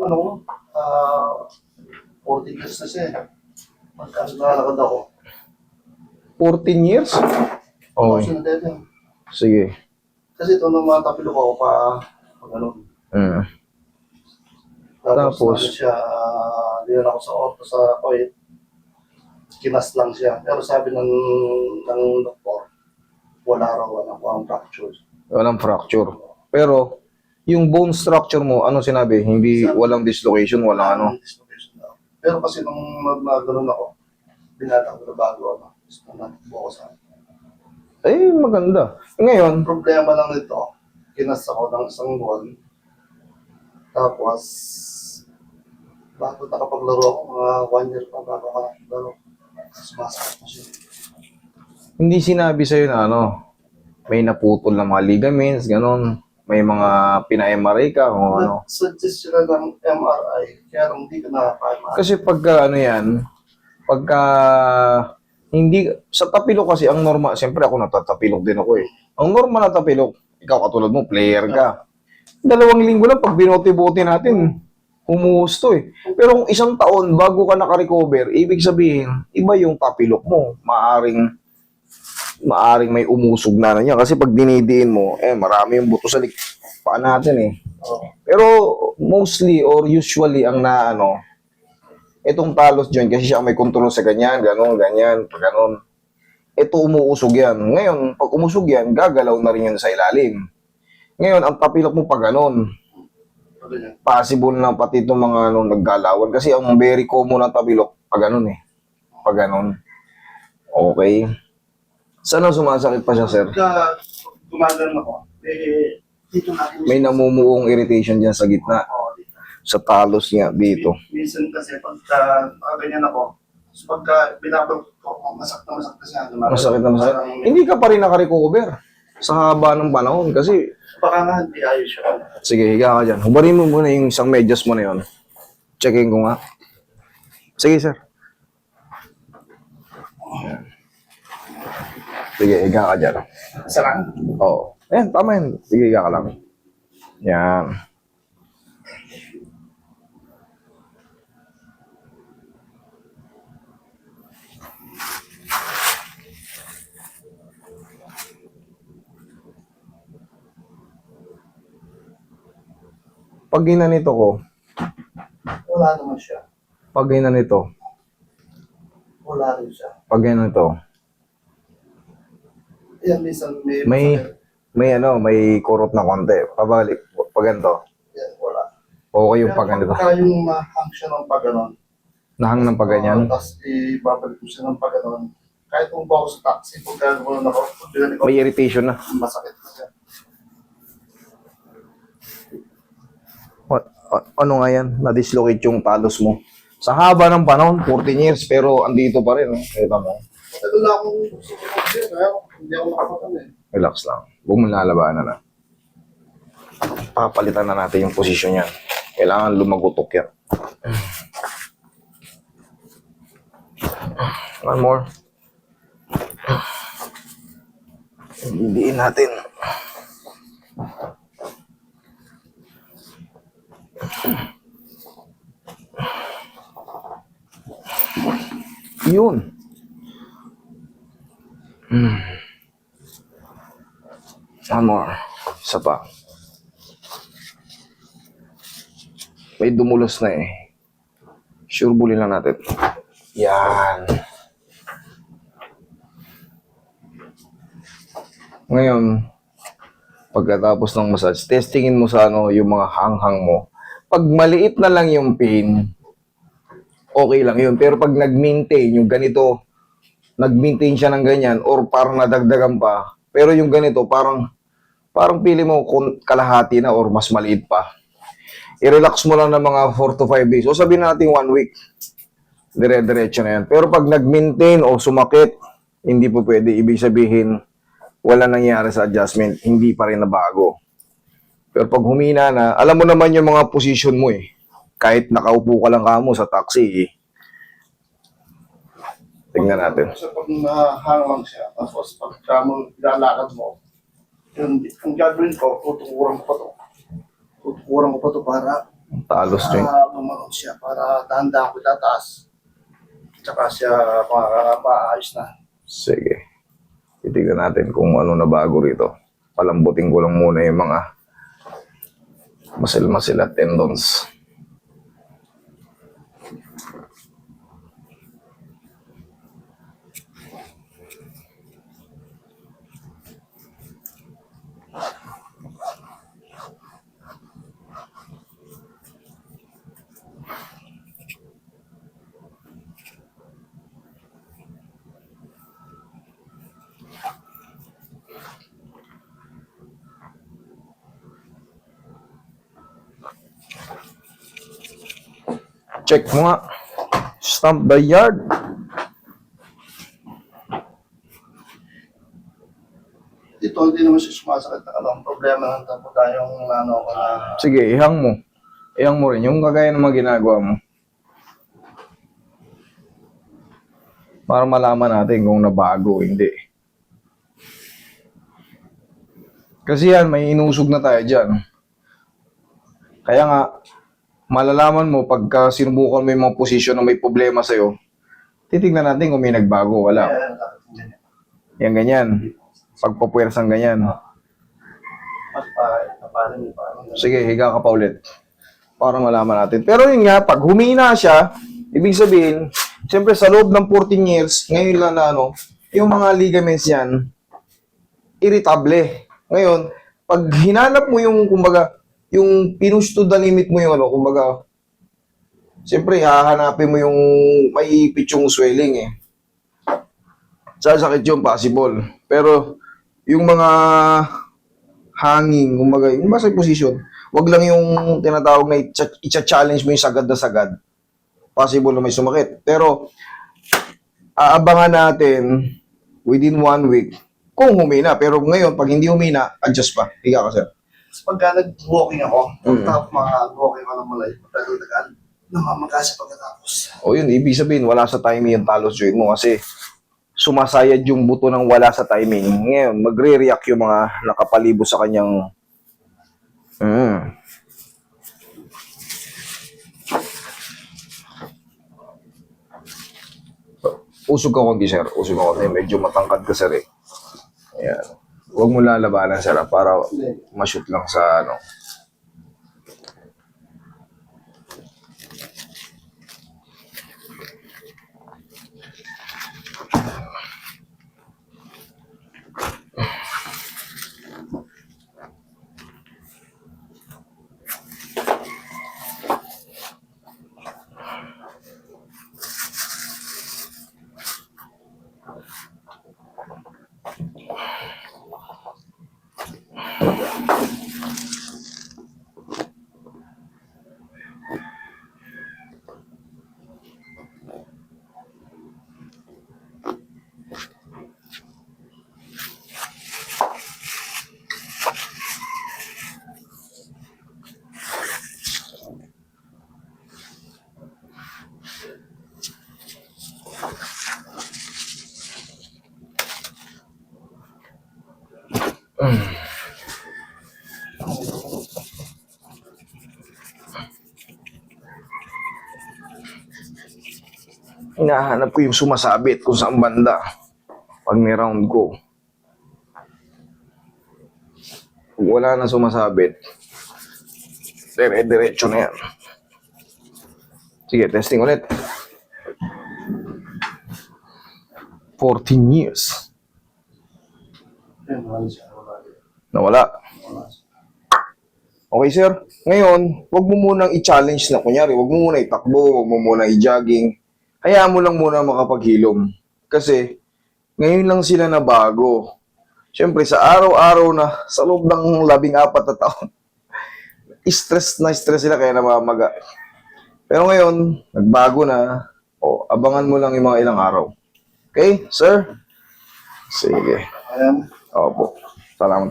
ano, ah, 40 years na siya eh. Magka nalakad ako. 14 years? Okay. Sige. Kasi ito nung mga tapilok ako pa, pag ano, Mm. tapos, Tapos? ano siya, uh, diyan ako sa auto sa Kuwait. Kinas lang siya. Pero sabi ng, ng doktor, wala raw, wala ko ang fracture. Walang fracture. Pero, yung bone structure mo, ano sinabi? Hindi, walang dislocation, walang ano. Dislocation daw. Pero kasi nung mag- nagano'n ako, binata ko na bago ano, gusto na ako sa Eh, maganda. Ngayon, Ang problema lang nito, kinas ako ng isang buwan. Tapos, bago nakapaglaro ako, mga one year pa bago ako nakapaglaro. Sumasakit ko siya. hindi sinabi sa'yo na ano, may naputol na mga ligaments, ganon. May mga pina-MRI ka, o ano. Suggest sila ng MRI, kaya lang hindi ko nakaka-MRI. Kasi pagka ano yan, pagka hindi, sa tapilok kasi ang normal, siyempre ako natatapilok din ako eh. Ang normal na tapilok, ikaw katulad mo, player ka. Dalawang linggo lang pag binote-bote natin, humuhusto eh. Pero kung isang taon bago ka naka-recover, ibig sabihin, iba yung tapilok mo. Maaring maaring may umusog na na niya. Kasi pag dinidiin mo, eh, marami yung buto sa lik paa natin eh. Oo. Pero mostly or usually ang naano, itong talos joint kasi siya may control sa ganyan, ganon, ganyan, pag ganon. Ito umuusog yan. Ngayon, pag umusog yan, gagalaw na rin yan sa ilalim. Ngayon, ang tapilok mo Ano yan? possible na pati itong mga ano, naggalawan. Kasi ang very common na tapilok, pag ganon eh. Pag ganon. Okay. Saan ang sumasakit pa siya, sir? Pagka gumagano ako, eh, dito natin. May namumuong irritation dyan sa gitna. Oo, dito. Sa talos niya, dito. Minsan kasi pagka ganyan ako, so pagka binabag ko, masak na masak na siya. Gumagano. Masakit na masakit. Parang- Hindi ka pa rin nakarecover sa haba ng panahon kasi Baka nga hindi ayos siya. sige higa ka dyan hubarin mo muna yung isang medyas mo na yun checkin ko nga sige sir Ayan. sige higa ka dyan Sarang. oo ayan tama yun. Sige ka lang. Yan. Pag ginanito ko. Wala naman siya. pag ginanito Wala rin siya. pag ginanito Yan, minsan may... may may ano may kurot na konti pabalik pag ganito Yan, wala. okay yung pag ganito pagka yung mahang siya ng pagganon, nahang ng pag ganyan tapos ibabalik mo siya ng pagganon, kahit kung ba ako sa taxi, pag gano'n ako, pag gano'n ako, may irritation na masakit na siya. Ano nga yan? Na-dislocate yung talos mo. Sa haba ng panahon, 14 years, pero andito pa rin. Oh. Kita mo. Matagal na akong siya, kaya hindi ako makapatan eh. Relax lang. Huwag mo lalabanan na. Papalitan na natin yung posisyon yan. Kailangan lumagutok yan. One more. Bibiin natin. Yun. More. Isa pa. May dumulos na eh. Sure bully lang natin. Yan. Ngayon, pagkatapos ng massage, testingin mo sa ano, yung mga hanghang mo. Pag maliit na lang yung pain, okay lang yun. Pero pag nag-maintain, yung ganito, nag-maintain siya ng ganyan, or parang nadagdagan pa, pero yung ganito, parang, parang pili mo kung kalahati na or mas maliit pa. I-relax mo lang ng mga 4 to 5 days. O sabihin natin 1 week. Dire-diretso na yan. Pero pag nag-maintain o sumakit, hindi po pwede. Ibig sabihin, wala nangyari sa adjustment, hindi pa rin nabago. Pero pag humina na, alam mo naman yung mga position mo eh. Kahit nakaupo ka lang kamo sa taxi eh. Tingnan natin. Kasi pag nahang lang siya, tapos pag mo ilalakad mo, yun, ang gagawin ko, tutukuran ko pa to. Tutukuran ko pa to para Talos joint. para tumalon siya, para dahan-dahan ko tataas. Tsaka siya makakapaayos na. Sige. Titignan natin kung ano na bago rito. Palambutin ko lang muna yung mga masil-masil at tendons. Check mo nga. Stamp the yard. Dito hindi naman siya sumasakit na alam. Problema lang tapo tayong ano ko na Sige, ihang mo. Ihang mo rin. Yung kagaya ng mga ginagawa mo. Para malaman natin kung nabago hindi. Kasi yan, may inusog na tayo dyan. Kaya nga, malalaman mo pagka sinubukan mo yung mga posisyon na may problema sa'yo, titignan natin kung may nagbago. Wala. yan. Yan ganyan. Pagpapwersang ganyan. Sige, higa ka pa ulit. Para malaman natin. Pero yun nga, pag humina siya, ibig sabihin, siyempre sa loob ng 14 years, ngayon lang na ano, yung mga ligaments yan, irritable. Ngayon, pag hinanap mo yung, kumbaga, yung pinush to the limit mo yung ano, kumbaga, siyempre, hahanapin mo yung may ipit yung swelling eh. Sasakit yung possible. Pero, yung mga hanging, kumbaga, yung basta position, wag lang yung tinatawag na itcha-challenge mo yung sagad na sagad. Possible na may sumakit. Pero, aabangan natin within one week kung humina. Pero ngayon, pag hindi humina, adjust pa. Higa ka, sir. Tapos pagka nag-walking ako, Mm. pagka mga-walking ako ng malay, matagal-tagal, namamagasa pagkatapos. O yun, ibig sabihin, wala sa timing yung talos joint mo kasi sumasayad yung buto ng wala sa timing. Ngayon, magre-react yung mga nakapalibot sa kanyang... Mm. Usog ka konti, sir. Usog ka konti. Medyo matangkad ka, sir, eh. Huwag mo lalabanan, sir, ah, para ma-shoot lang sa, ano, hinahanap ko yung sumasabit kung saan banda pag ni-round ko. Wala na sumasabit, dire-diretso na yan. Sige, testing ulit. 14 years. Nawala. Okay, sir. Ngayon, wag mo munang i-challenge na kunyari, wag mo muna itakbo, wag mo muna i-jogging. Hayaan mo lang muna makapaghilom. Kasi, ngayon lang sila na bago. Siyempre, sa araw-araw na, sa loob ng labing apat na taon, stress na stress sila kaya namamaga. Pero ngayon, nagbago na. O, abangan mo lang yung mga ilang araw. Okay, sir? Sige. Opo. Salamat.